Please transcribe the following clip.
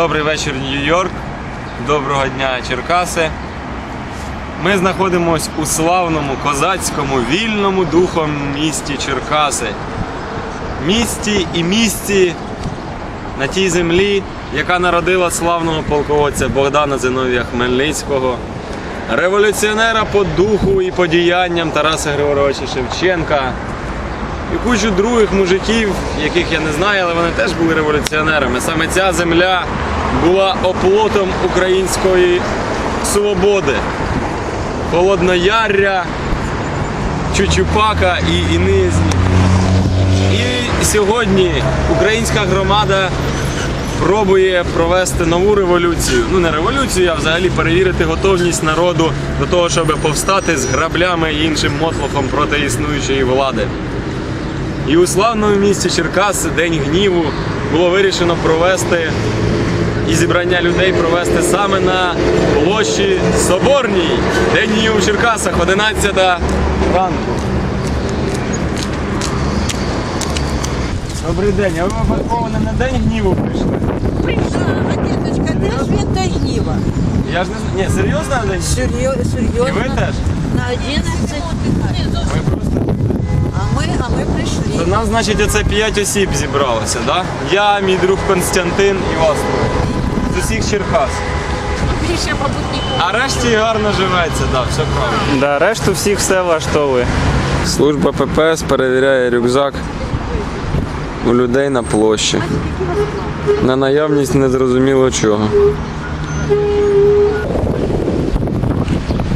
Добрий вечір, Нью-Йорк. Доброго дня, Черкаси. Ми знаходимося у славному козацькому вільному духом місті Черкаси. Місті і місті на тій землі, яка народила славного полководця Богдана Зиновія Хмельницького, революціонера по духу і по діянням Тараса Григоровича Шевченка і кучу других мужиків, яких я не знаю, але вони теж були революціонерами. Саме ця земля була оплотом української свободи. Холодноярря, Чучупака і, і Низні. І сьогодні українська громада пробує провести нову революцію. Ну не революцію, а взагалі перевірити готовність народу до того, щоб повстати з граблями і іншим мотлохом проти існуючої влади. І у славному місті Черкаси День гніву було вирішено провести і зібрання людей провести саме на площі Соборній. День гніву в Черкасах, 11 ранку. Добрий день, а ви випадково не на день гніву прийшли? Прийшла, а діточка, де ж він та гніва? Я ж не знаю. Ні, серйозно на день? Серйозно, І ви теж? На 11. Ми просто. А ми, нас, значить, оце 5 осіб зібралося, да? Я, мій друг Константин і вас. З усіх Черкас. Більше, мабуть, нікого. А решті гарно живеться, да, все правильно. Да, решту всіх все влаштовує. Служба ППС перевіряє рюкзак у людей на площі. На наявність незрозуміло чого.